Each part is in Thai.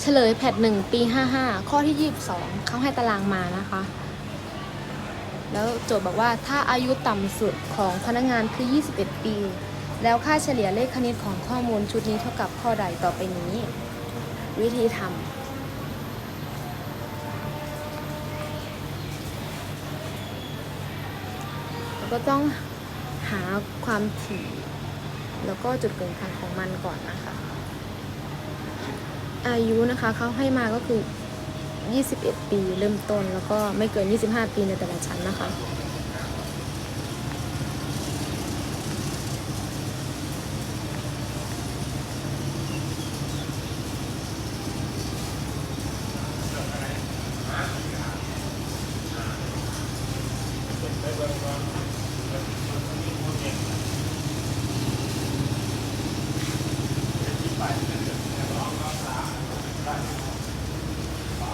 เฉลยแพทหนึ่งปี55ข้อที่22เขาให้ตารางมานะคะ แล้วโจทย์บอกว่าถ้าอายุต่ำสุดของพนักงานคือ 21 ปี แล้วค่าเฉลี่ยเลขคณิตของข้อมูลชุดนี้เท่ากับข้อใดต่อไปนี้ วิธีทำเราก็ต้องหาความถี่ แล้วก็จุดกึ่งกลางของมันก่อนนะคะ อายุนะคะเขาให้มาก็คือ 21 ปีเริ่มต้นแล้วก็ไม่เกิน 25 ปีในแต่ละชั้นนะคะ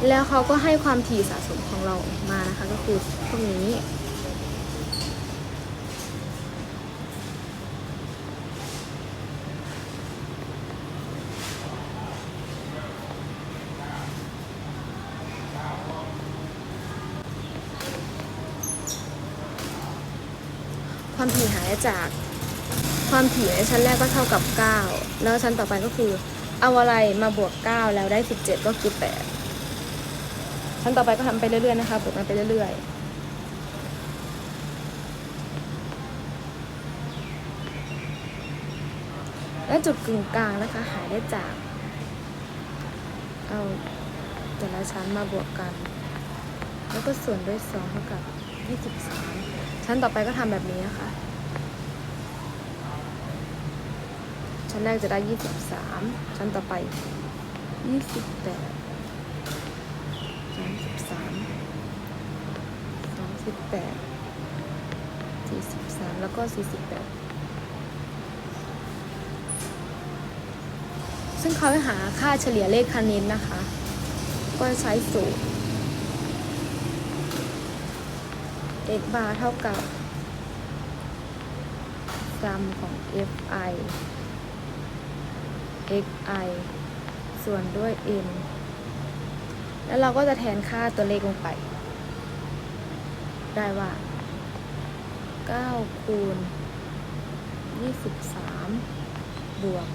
แล้วเขาก็ให้ความถี่สะสมของเรามานะคะ ก็คือพวกนี้ ความถี่หายจากความถี่ในชั้นแรกก็เท่ากับ 9 แล้วชั้นต่อไปก็คือ เอาอะไรมาบวก 9 แล้วได้ 17 ก็คือ 8 ชั้นต่อไปก็ทำไปเรื่อยๆนะคะบวกมันไปเรื่อยๆและจุดกึ่งกลางนะคะ หายได้จาก เอาแต่ละชั้นมาบวกกัน แล้วก็ส่วนด้วย2เท่ากับ23ชั้นต่อไปก็ทำแบบนี้นะคะ ชั้นแรกจะได้ 23 ชั้นต่อไป 28 33 38 43แล้วก็48ซึ่งเขาให้หาค่าเฉลี่ยเลขคณิตนะคะ ก็ใช้สูตร x bar เท่ากับ sum ของ fi xi ส่วนด้วย n แล้วเราก็จะแทนค่าตัวเลขลงไป ได้ว่า9คูณ23 บวก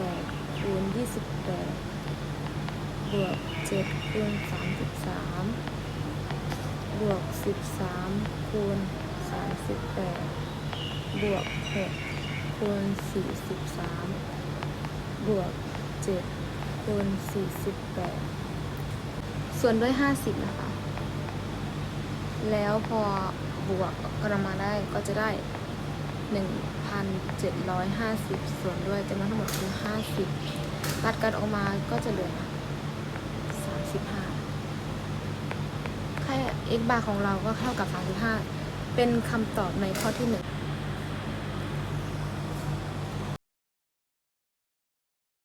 8คูณ28 บวก7คูณ33 บวก 13 คูณ 38 บวก6คูณ43 บวก 7คูณ48 ส่วนด้วย 50 นะคะ แล้วพอบวกกรมาได้ก็จะได้ 1,750 ส่วนด้วยจำนวนทั้งหมดคือ 50 ตัดกันออกมาก็จะเหลือ 35 ค่า x bar ของเราก็เท่ากับ 35 เป็นคำตอบในข้อที่ 1